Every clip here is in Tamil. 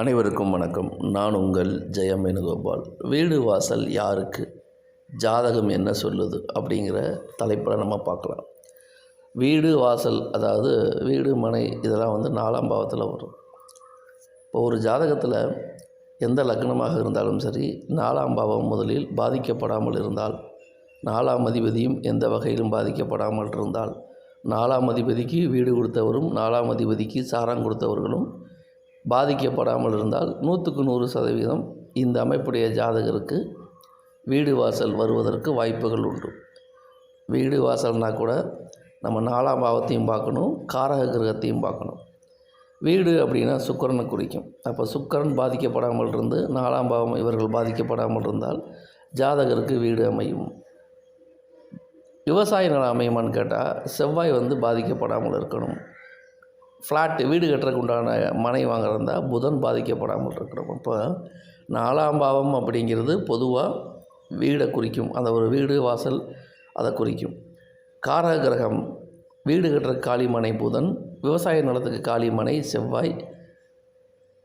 அனைவருக்கும் வணக்கம். நான் உங்கள் ஜெயம் வேணுகோபால். வீடு வாசல் யாருக்கு? ஜாதகம் என்ன சொல்லுது? அப்படிங்கிற தலைப்பில் நம்ம பார்க்கலாம். வீடு வாசல் அதாவது வீடு மனை இதெல்லாம் வந்து நாலாம் பாவத்தில் வரும். இப்போ ஒரு ஜாதகத்தில் எந்த லக்னமாக இருந்தாலும் சரி நாலாம் பாவம் முதலில் பாதிக்கப்படாமல் இருந்தால் நாலாம் அதிபதியும் எந்த வகையிலும் பாதிக்கப்படாமல் இருந்தால் நாலாம் அதிபதிக்கு வீடு கொடுத்தவரும் நாலாம் அதிபதிக்கு சாரம் கொடுத்தவர்களும் பாதிக்கப்படாமல் இருந்தால் நூற்றுக்கு நூறு சதவீதம் இந்த அமைப்புடைய ஜாதகருக்கு வீடு வாசல் வருவதற்கு வாய்ப்புகள் உண்டு. வீடு வாசல்னால் கூட நம்ம நாலாம் பாவத்தையும் பார்க்கணும் காரக கிரகத்தையும் பார்க்கணும். வீடு அப்படின்னா சுக்கரனை குறிக்கும். அப்போ சுக்கரன் பாதிக்கப்படாமல் இருந்து நாலாம் பாவம் இவர்கள் பாதிக்கப்படாமல் இருந்தால் ஜாதகருக்கு வீடு அமையும். விவசாய நிலம் அமையுமான்னு கேட்டால் செவ்வாய் வந்து பாதிக்கப்படாமல் இருக்கணும். ஃப்ளாட்டு வீடு கட்டுறதுக்கு உண்டான மனை வாங்குறதா புதன் பாதிக்கப்படாமல் இருக்கிறோம். அப்போ நாலாம் பாவம் அப்படிங்கிறது பொதுவாக வீடை குறிக்கும். அந்த ஒரு வீடு வாசல் அதை குறிக்கும். காரக கிரகம் வீடு கட்டுற காளிமனை புதன் விவசாய நிலத்துக்கு காளிமனை செவ்வாய்.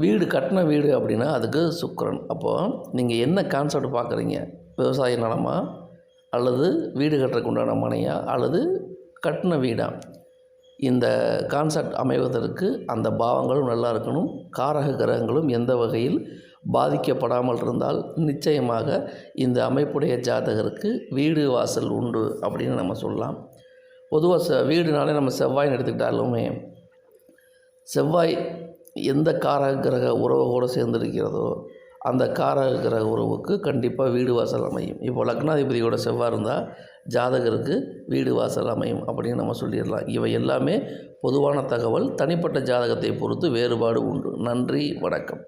வீடு கட்டின வீடு அப்படின்னா அதுக்கு சுக்கரன். அப்போது நீங்கள் என்ன கான்செப்ட் பார்க்குறீங்க? விவசாய நிலமா அல்லது வீடு கட்டுறதுக்கு உண்டான மனையா அல்லது கட்டின வீடா? இந்த கான்செப்ட் அமைவதற்கு அந்த பாவங்களும் நல்லா இருக்கணும். காரக கிரகங்களும் எந்த வகையில் பாதிக்கப்படாமல் இருந்தால் நிச்சயமாக இந்த அமைப்புடைய ஜாதகருக்கு வீடு வாசல் உண்டு அப்படின்னு நம்ம சொல்லலாம். பொதுவாக செ வீடுனாலே நம்ம செவ்வாய்னு எடுத்துக்கிட்டாலுமே செவ்வாய் எந்த காரக கிரக உறவோடு சேர்ந்திருக்கிறதோ அந்த காரக கிரக உறவுக்கு கண்டிப்பாக வீடு வாசல் அமையும். இப்போ லக்னாதிபதியோட செவ்வாய் இருந்தால் ஜாதகருக்கு வீடு வாசல் அமையும் அப்படின்னு நம்ம சொல்லிடலாம். இவை எல்லாமே பொதுவான தகவல். தனிப்பட்ட ஜாதகத்தை பொறுத்து வேறுபாடு உண்டு. நன்றி. வணக்கம்.